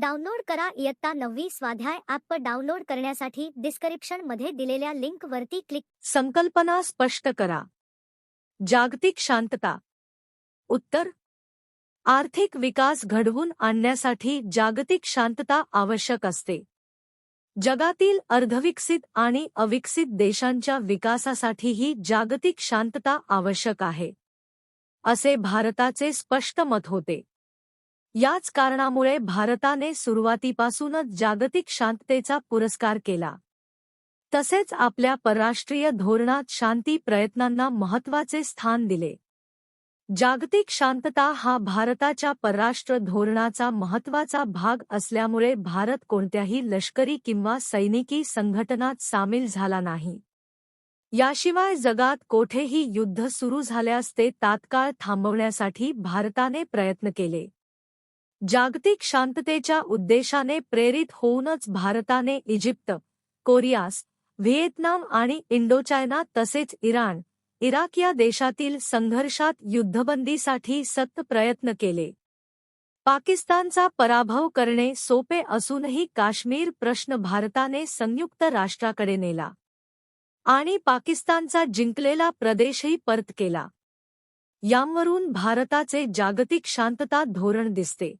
Download करा इयत्ता नववी स्वाध्याय ॲप डाउनलोड करण्यासाठी डिस्क्रिप्शनमध्ये दिलेल्या लिंक वरती क्लिक संकल्पना स्पष्ट करा. जागतिक शांतता. उत्तर. आर्थिक विकास घडवून आणण्यासाठी जागतिक शांतता आवश्यक असते. जगातील अर्धविकसित आणि अविकसित देशांच्या विकासासाठीही जागतिक शांतता आवश्यक आहे. असे भारताचे स्पष्ट मत होते. याच कारणामुळे भारताने सुरुवातीपासूनच जागतिक शांततेचा पुरस्कार केला. तसेच आपल्या परराष्ट्रीय धोरणात शांती प्रयत्नांना महत्त्वाचे स्थान दिले. जागतिक शांतता हा भारताच्या परराष्ट्र धोरणाचा महत्त्वाचा भाग असल्यामुळे भारत कोणत्याही लष्करी किंवा सैनिकी संघटनात सामील झाला नाही. याशिवाय जगात कोठेही युद्ध सुरू झाल्यास ते तात्काळ थांबवण्यासाठी भारताने प्रयत्न केले. जागतिक शांततेच्या उद्देशाने प्रेरित होऊनच भारताने इजिप्त कोरियास व्हिएतनाम आणि इंडोचायना तसेच इराण इराक या देशातील संघर्षात युद्धबंदीसाठी सत प्रयत्न केले. पाकिस्तानचा पराभव करणे सोपे असूनही काश्मीर प्रश्न भारताने संयुक्त राष्ट्राकडे नेला. आणि पाकिस्तानचा जिंकलेला प्रदेशही परत केला. यावरून भारताचे जागतिक शांतता धोरण दिसते.